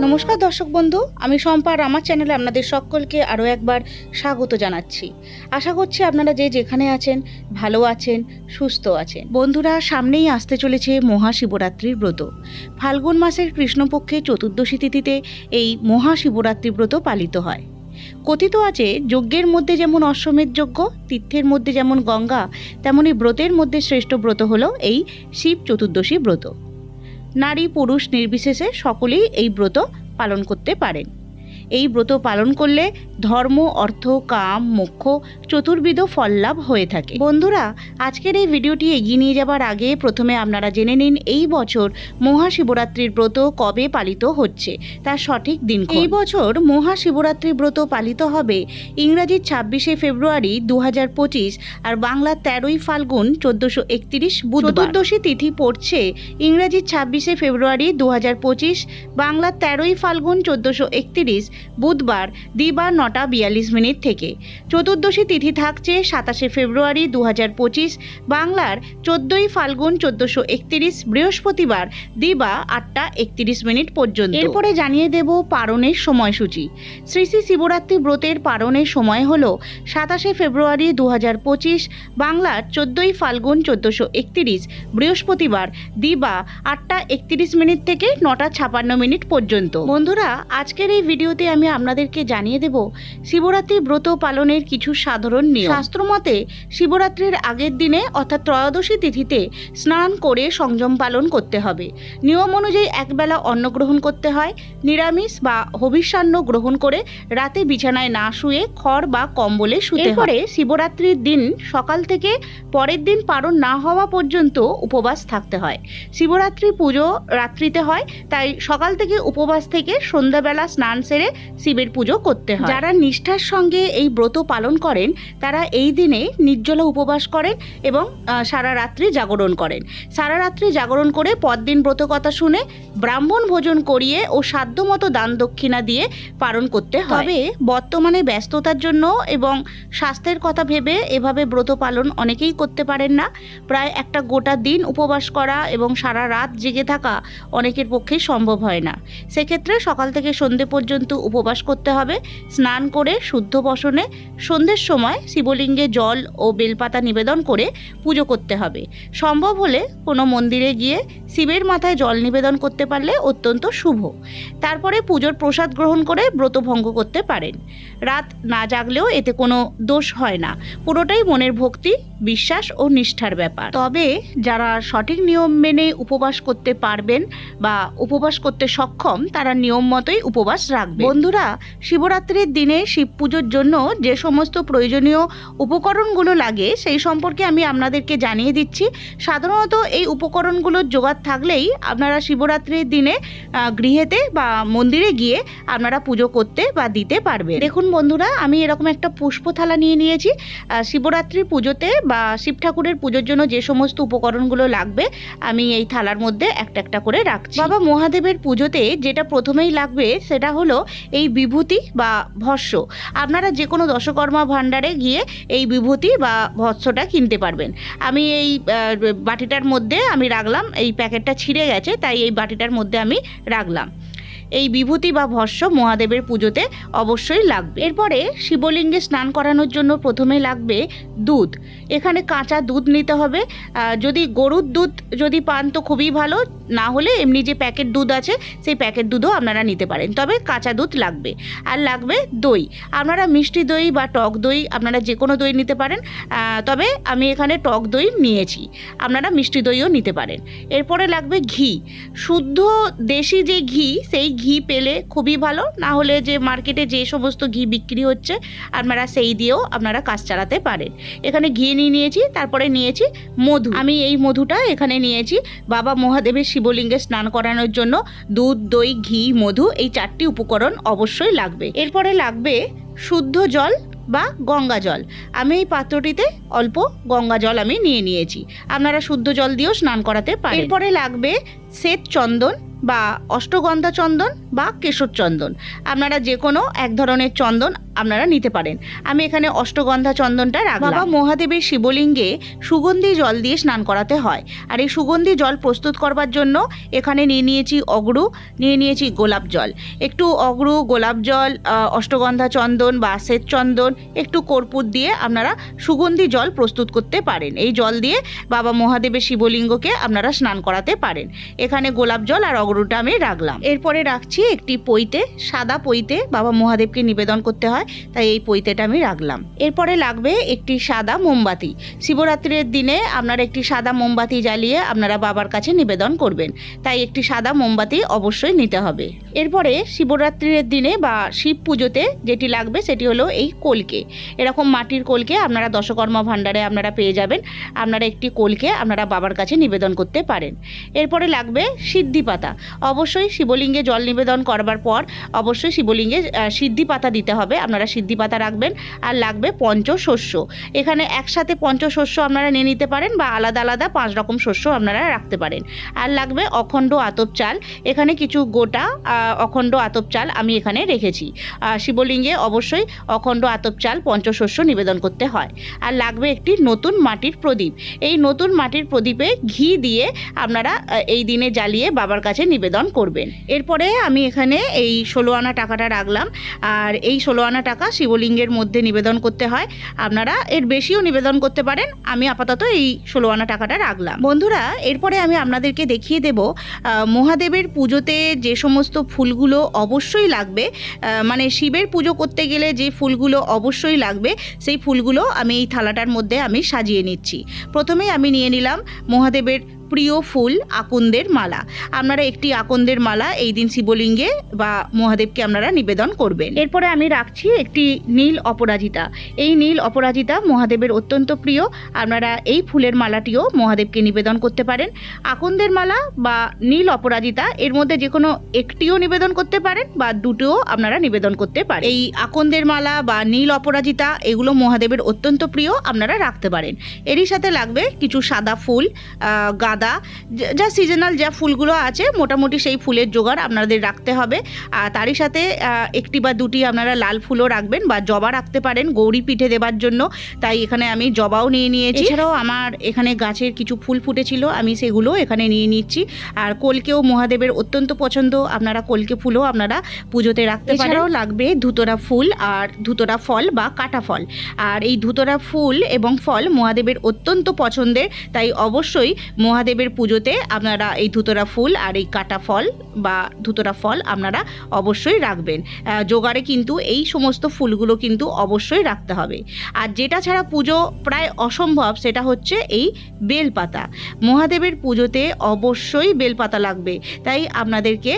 নমস্কার দর্শক বন্ধু, আমি সম্পার আমার চ্যানেলে আপনাদের সকলকে আরও একবার স্বাগত জানাচ্ছি। আশা করছি আপনারা যে যেখানে আছেন, ভালো আছেন, সুস্থ আছেন। বন্ধুরা, সামনেই আসতে চলেছে মহাশিবরাত্রির ব্রত। ফাল্গুন মাসের কৃষ্ণপক্ষে চতুর্দশী তিথিতে এই মহাশিবরাত্রি ব্রত পালিত হয়। কথিত আছে, যজ্ঞের মধ্যে যেমন অশ্বমেধ যজ্ঞ, তীর্থের মধ্যে যেমন গঙ্গা, তেমনি ব্রতের মধ্যে শ্রেষ্ঠ ব্রত হলো এই শিব চতুর্দশী ব্রত। নারী পুরুষ নির্বিশেষে সকলেই এই ব্রত পালন করতে পারেন। এই ব্রত পালন করলে ধর্ম অর্থ কাম মোক্ষ চতুর্বিধ ফললাভ হয়ে থাকে। বন্ধুরা আজকের এই ভিডিওটি এগিয়ে নিয়ে যাবার আগে প্রথমে আপনারা জেনে নিন এই বছর মহাশিবরাত্রির ব্রত কবে পালিত হচ্ছে তার সঠিক দিন এই বছর মহাশিবরাত্রির ব্রত পালিত হবে ইংরাজির ছাব্বিশে ফেব্রুয়ারি দু পঁচিশ আর বাংলার তেরোই ফাল্গুন চোদ্দশো একত্রিশ চতুর্দশী তিথি পড়ছে ইংরাজির ছাব্বিশে ফেব্রুয়ারি দু পঁচিশ বাংলার তেরোই ফাল্গুন চোদ্দশো একত্রিশ বুধবার দিবা নটা বিয়াল্লিশ মিনিট থেকে। চতুর্দশী তিথি থাকছে সাতাশে ফেব্রুয়ারি দু বাংলার চোদ্দোই ফাল্গুন চোদ্দশো একত্রিশ, বৃহস্পতিবার দিবা আটটা একত্রিশ মিনিট পর্যন্ত। এরপরে জানিয়ে দেব পারণের সময়সূচি। শ্রী শ্রী শিবরাত্রি ব্রতের পারণের সময় হল সাতাশে ফেব্রুয়ারি দু বাংলার চোদ্দোই ফাল্গুন চোদ্দশো একত্রিশ, বৃহস্পতিবার দিবা আটটা একত্রিশ মিনিট থেকে নটা ছাপান্ন মিনিট পর্যন্ত। বন্ধুরা, আজকের এই ভিডিওতে আমি আপনাদেরকে জানিয়ে দেব, শিবরাত্রি ব্রত পালনের কিছু সাধারণ নিয়ম। শাস্ত্রমতে, শিবরাত্রির আগের দিনে অর্থাৎ ত্রয়োদশী তিথিতে স্নান করে সংযম পালন করতে হবে। নিয়ম অনুযায়ী একবেলা অন্ন গ্রহণ করতে হয়, নিরামিষ বা হবিষ্যান্ন গ্রহণ করে রাতে বিছানায় না শুয়ে খড় বা কম্বলে শুতে পরে শিবরাত্রির দিন সকাল থেকে পরের দিন পালন না হওয়া পর্যন্ত উপবাস থাকতে হয়। শিবরাত্রি পুজো রাত্রিতে হয়, তাই সকাল থেকে উপবাস থেকে সন্ধ্যাবেলা স্নান সেরে শিবের পুজো করতে হয়। যারা নিষ্ঠার সঙ্গে এই ব্রত পালন করেন তারা এই দিনে নির্জলা উপবাস করেন এবং সারা রাত্রি জাগরণ করেন। সারা রাত্রি জাগরণ করে পরদিন ব্রত কথা শুনে ব্রাহ্মণ ভোজন করিয়ে ও সাধ্যমতো দান দক্ষিণা দিয়ে পালন করতে হয়। তবে বর্তমানে ব্যস্ততার জন্য এবং স্বাস্থ্যের কথা ভেবে এভাবে ব্রত পালন অনেকেই করতে পারেন না। প্রায় একটা গোটা দিন উপবাস করা এবং সারা রাত জেগে থাকা অনেকের পক্ষেই সম্ভব হয় না। সেক্ষেত্রে সকাল থেকে সন্ধে পর্যন্ত উপবাস করতে হবে। স্নান করে শুদ্ধ বসনে সন্ধ্যের সময় শিবলিঙ্গে জল ও বেলপাতা নিবেদন করে পুজো করতে হবে। সম্ভব হলে কোনো মন্দিরে গিয়ে শিবের মাথায় জল নিবেদন করতে পারলে অত্যন্ত শুভ। তারপরে পুজোর প্রসাদ গ্রহণ করে ব্রত ভঙ্গ করতে পারেন। রাত না জাগলেও এতে কোনো দোষ হয় না। পুরোটাই মনের ভক্তি, বিশ্বাস ও নিষ্ঠার ব্যাপার। তবে যারা সঠিক নিয়ম মেনে উপবাস করতে পারবেন বা উপবাস করতে সক্ষম, তারা নিয়ম মতোই উপবাস রাখবে বন্ধুরা, শিবরাত্রির দিনে শিব পুজোর জন্য যে সমস্ত প্রয়োজনীয় উপকরণগুলো লাগে, সেই সম্পর্কে আমি আপনাদেরকে জানিয়ে দিচ্ছি। সাধারণত এই উপকরণগুলোর জোগাড় থাকলেই আপনারা শিবরাত্রির দিনে গৃহেতে বা মন্দিরে গিয়ে আপনারা পুজো করতে বা দিতে পারবে দেখুন বন্ধুরা, আমি এরকম একটা পুষ্প থালা নিয়ে নিয়েছি। শিবরাত্রির পুজোতে বা শিব ঠাকুরের পুজোর জন্য যে সমস্ত উপকরণগুলো লাগবে, আমি এই থালার মধ্যে একটা একটা করে রাখছি। বাবা মহাদেবের পুজোতে যেটা প্রথমেই লাগবে, সেটা হলো এই বিভূতি বা ভস্য। আপনারা যে কোনো দশকর্মা ভাণ্ডারে গিয়ে এই বিভূতি বা ভস্যটা কিনতে পারবেন। আমি এই বাটিটার মধ্যে আমি রাখলাম, এই প্যাকেটটা ছিঁড়ে গেছে, তাই এই বাটিটার মধ্যে আমি রাখলাম। এই বিভূতি বা ভস্য মহাদেবের পুজোতে অবশ্যই লাগবে। এরপরে শিবলিঙ্গে স্নান করানোর জন্য প্রথমে লাগবে দুধ। এখানে কাঁচা দুধ নিতে হবে। যদি গরুর দুধ যদি পান তো খুবই ভালো। না হলে এমনি যে প্যাকেট দুধ আছে, সেই প্যাকেট দুধও আপনারা নিতে পারেন। তবে কাঁচা দুধ লাগবে। আর লাগবে দই। আপনারা মিষ্টি দই বা টক দই আপনারা যে কোনো দই নিতে পারেন। তবে আমি এখানে টক দই নিয়েছি। আপনারা মিষ্টি দইও নিতে পারেন। এরপরে লাগবে ঘি। শুদ্ধ দেশি যে ঘি, সেই ঘি পেলে খুবই ভালো। না হলে যে মার্কেটে যে সমস্ত ঘি বিক্রি হচ্ছে, আপনারা সেই দিয়েও আপনারা কাজ চালাতে পারেন। এখানে ঘি নিয়ে নিয়েছি, তারপরে নিয়েছি মধু। আমি এই মধুটা এখানে নিয়েছি। বাবা মহাদেবের শিবলিঙ্গে স্নান করানোর জন্য দুধ, দই, ঘি, মধু এই চারটি উপকরণ অবশ্যই লাগবে। এরপরে লাগবে শুদ্ধ জল বা গঙ্গা জল। আমি এই পাত্রটিতে অল্প গঙ্গা জল আমি নিয়ে নিয়েছি। আপনারা শুদ্ধ জল দিয়েও স্নান করাতে পারেন। এরপরে লাগবে শ্বেত চন্দন বা অষ্টগন্ধা চন্দন বা কেশর চন্দন। আপনারা যে কোনো এক ধরনের চন্দন আপনারা নিতে পারেন। আমি এখানে অষ্টগন্ধা চন্দনটা রাখলাম। বাবা, মহাদেবের শিবলিঙ্গে সুগন্ধি জল দিয়ে স্নান করাতে হয়। আর এই সুগন্ধি জল প্রস্তুত করবার জন্য এখানে নিয়ে নিয়েছি অগরু, নিয়ে নিয়েছি গোলাপ জল। একটু অগরু, গোলাপ জল অষ্টগন্ধা চন্দন বা শ্বেত চন্দন, একটু কর্পূর দিয়ে আপনারা সুগন্ধি জল প্রস্তুত করতে পারেন। এই জল দিয়ে বাবা মহাদেবের শিবলিঙ্গকে আপনারা স্নান করাতে পারেন। এখানে গোলাপ জল আর অগরুটা আমি রাখলাম। এরপরে রাখছি একটি পইতে সাদা পইতে বাবা মহাদেবকে নিবেদন করতে হয়, তাই এই পইতেটা আমি রাখলাম। এরপরে লাগবে একটি সাদা মোমবাতি। শিবরাত্রির দিনে আপনারা একটি সাদা মোমবাতি জ্বালিয়ে আপনারা বাবার কাছে নিবেদন করবেন। তাই একটি সাদা মোমবাতি অবশ্যই নিতে হবে। এরপরে শিবরাত্রির দিনে বা শিব পুজোতে যেটি লাগবে সেটি হলো এই কলকে। এরকম মাটির কলকে আপনারা দশকর্মা ভাণ্ডারে আপনারা পেয়ে যাবেন। আপনারা একটি কলকে আপনারা বাবার কাছে নিবেদন করতে পারেন। এরপরে লাগবে সিদ্ধি পাতা। অবশ্যই শিবলিঙ্গে জল নিবেদন করবার পর অবশ্যই শিবলিঙ্গে সিদ্ধি পাতা দিতে হবে। আপনারা সিদ্ধি পাতা রাখবেন আর লাগবে পঞ্চশস্য। এখানে একসাথে পঞ্চশস্য আপনারা নিয়ে নিতে পারেন বা আলাদা আলাদা পাঁচ রকম শস্য আপনারা রাখতে পারেন। আর লাগবে অখণ্ড আতপ চাল। এখানে কিছু গোটা অখণ্ড আতপ চাল আমি এখানে রেখেছি। শিবলিঙ্গে অবশ্যই অখণ্ড আতপ চাল, পঞ্চশস্য নিবেদন করতে হয়। আর লাগবে একটি নতুন মাটির প্রদীপ। এই নতুন মাটির প্রদীপে ঘি দিয়ে আপনারা এই দিনে জ্বালিয়ে বাবার কাছে নিবেদন করবেন। এরপরে আমি এখানে এই ষোলো আনা টাকাটা রাখলাম। আর এই ষোলো আনা টাকা শিবলিঙ্গের মধ্যে নিবেদন করতে হয়। আপনারা এর বেশিও নিবেদন করতে পারেন। আমি আপাতত এই ষোলো আনা টাকাটা রাখলাম। বন্ধুরা, এরপরে আমি আপনাদেরকে দেখিয়ে দেব মহাদেবের পুজোতে যে সমস্ত ফুলগুলো অবশ্যই লাগবে মানে শিবের পুজো করতে গেলে যে ফুলগুলো অবশ্যই লাগবে, সেই ফুলগুলো আমি এই থালাটার মধ্যে আমি সাজিয়ে নিচ্ছি। প্রথমেই আমি নিয়ে নিলাম মহাদেবের প্রিয় ফুল আকন্দের মালা। আপনারা একটি আকন্দের মালা এই দিন শিবলিঙ্গে বা মহাদেবকে আপনারা নিবেদন করবেন। এরপরে আমি রাখছি একটি নীল অপরাজিতা। এই নীল অপরাজিতা মহাদেবের অত্যন্ত প্রিয়। আপনারা এই ফুলের মালাটিও মহাদেবকে নিবেদন করতে পারেন। আকন্দের মালা বা নীল অপরাজিতা এর মধ্যে যে কোনো একটিও নিবেদন করতে পারেন বা দুটোও আপনারা নিবেদন করতে পারেন। এই আকন্দের মালা বা নীল অপরাজিতা এগুলো মহাদেবের অত্যন্ত প্রিয়। আপনারা রাখতে পারেন। এরই সাথে লাগবে কিছু সাদা ফুল আহ, গাঁদা যা- সিজনাল যা ফুলগুলো আছে মোটামুটি সেই ফুলের জোগাড় আপনাদের রাখতে হবে। আর তারই সাথে একটি বা দুটি আপনারা লাল ফুলও রাখবেন বা জবা রাখতে পারেন গৌরী পিঠে দেবার জন্য। তাই এখানে আমি জবাও নিয়ে নিয়েছি। এছাড়াও আমার এখানে গাছের কিছু ফুল ফুটেছিল আমি সেগুলো এখানে নিয়ে নিচ্ছি। আর কলকেও মহাদেবের অত্যন্ত পছন্দ আপনারা কলকে ফুলও আপনারা পুজোতে রাখতে পারেন। এছাড়াও লাগবে ধুতরা ফুল আর ধুতরা ফল বা কাটা ফল। আর এই ধুতরা ফুল এবং ফল মহাদেবের অত্যন্ত পছন্দের তাই অবশ্যই মহাদেবের পুজোতে আপনারা এই ধুতরা ফুল আর এই কাটা ফল বা ধুতরা ফল আপনারা অবশ্যই রাখবেন। জোগাড়ে কিন্তু এই সমস্ত ফুলগুলো কিন্তু অবশ্যই রাখতে হবে। আর যেটা ছাড়া পুজো প্রায় অসম্ভব সেটা হচ্ছে এই বেলপাতা। মহাদেবের পুজোতে অবশ্যই বেলপাতা লাগবে। তাই আপনাদেরকে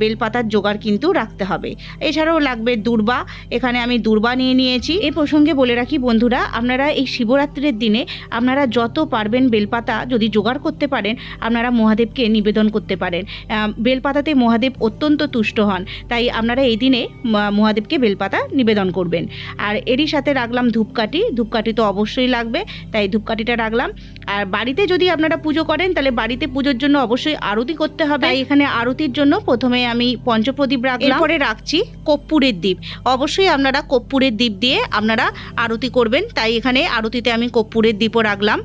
বেলপাতার জোগাড় কিন্তু রাখতে হবে। এছাড়াও লাগবে দুর্বা। এখানে আমি দুর্বা নিয়ে নিয়েছি। এই প্রসঙ্গে বলে রাখি বন্ধুরা, আপনারা এই শিবরাত্রির দিনে আপনারা যত পারবেন বেলপাতা যদি জোগাড় করতে পারেন আপনারা মহাদেবকে নিবেদন করতে পারেন। বেলপাতাতে মহাদেব অত্যন্ত তুষ্ট হন তাই আপনারা এই দিনে মহাদেবকে বেলপাতা নিবেদন করবেন। আর এরই সাথে রাখলাম ধূপকাঠি ধূপকাঠি তো অবশ্যই লাগবে তাই ধূপকাঠিটা রাখলাম। আর বাড়িতে যদি আপনারা পুজো করেন তাহলে বাড়িতে পুজোর জন্য অবশ্যই আরতি করতে হবে। তাই এখানে আরতির জন্য প্রথমে আমি পঞ্চপ্রদীপ রাখলাম। এরপরে রাখছি কর্পূরের দ্বীপ। অবশ্যই আপনারা কর্পূরের দ্বীপ দিয়ে আপনারা আরতি করবেন তাই এখানে আরতিতে আমি কর্পূরের দ্বীপও রাখলাম।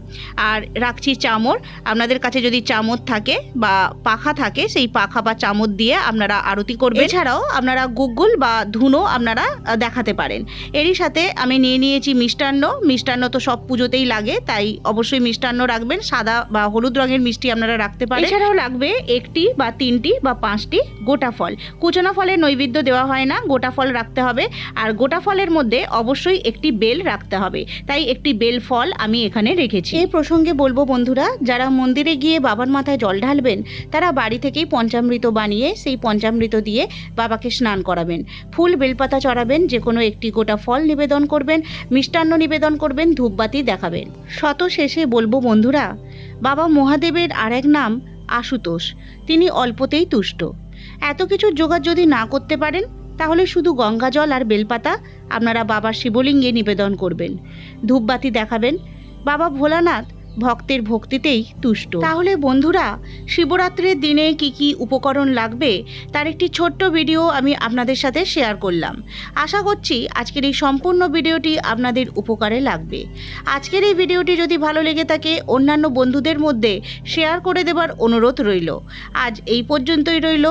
আর রাখছি চামর আপনাদের কাছে যদি চামচ থাকে বা পাখা থাকে, সেই পাখা বা চামচ দিয়ে আপনারা আরতি করবেন। এছাড়াও আপনারা গুগল বা ধুনো আপনারা দেখাতে পারেন। এরই সাথে আমি নিয়ে নিয়েছি মিষ্টান্ন। মিষ্টান্ন তো সব পুজোতেই লাগে, তাই অবশ্যই মিষ্টান্ন রাখবেন। সাদা বা হলুদ রঙের মিষ্টি আপনারা রাখতে পারেন। এছাড়াও লাগবে একটি বা তিনটি বা পাঁচটি গোটা ফল। কুচনা ফলের নৈবেদ্য দেওয়া হয় না, গোটা ফল রাখতে হবে। আর গোটা ফলের মধ্যে অবশ্যই একটি বেল রাখতে হবে। তাই একটি বেল ফল আমি এখানে রেখেছি। এই প্রসঙ্গে বলব বন্ধুরা, যারা মন্দিরে গিয়ে বাবার মাথায় জল ঢালবেন, তারা বাড়ি থেকেই পঞ্চামৃত বানিয়ে সেই পঞ্চামৃত দিয়ে বাবাকে স্নান করাবেন। ফুল বেলপাতা চড়াবেন, যে কোনো একটি গোটা ফল নিবেদন করবেন, মিষ্টান্ন নিবেদন করবেন, ধূপবাতি দেখাবেন। শত শেষে বলব, বন্ধুরা, বাবা মহাদেবের আরেক নাম আশুতোষ। তিনি অল্পতেই তুষ্ট। এত কিছু জোগাড় যদি না করতে পারেন, তাহলে শুধু গঙ্গা জল আর বেলপাতা আপনারা বাবার শিবলিঙ্গে নিবেদন করবেন। ধূপবাতি দেখাবেন। বাবা ভোলানাথ ভক্তের ভক্তিতেই তুষ্ট। তাহলে বন্ধুরা, শিবরাত্রির দিনে কি কি উপকরণ লাগবে, তার একটি ছোট্ট ভিডিও আমি আপনাদের সাথে শেয়ার করলাম। আশা করছি আজকের এই সম্পূর্ণ ভিডিওটি আপনাদের উপকারে লাগবে। আজকের এই ভিডিওটি যদি ভালো লেগে থাকে, অন্যান্য বন্ধুদের মধ্যে শেয়ার করে দেবার অনুরোধ রইল। আজ এই পর্যন্তই রইল,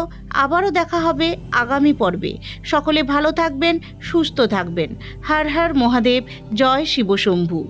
আবারও দেখা হবে আগামী পর্বে। সকলে ভালো থাকবেন, সুস্থ থাকবেন। হর হর মহাদেব, জয় শিবশম্ভু।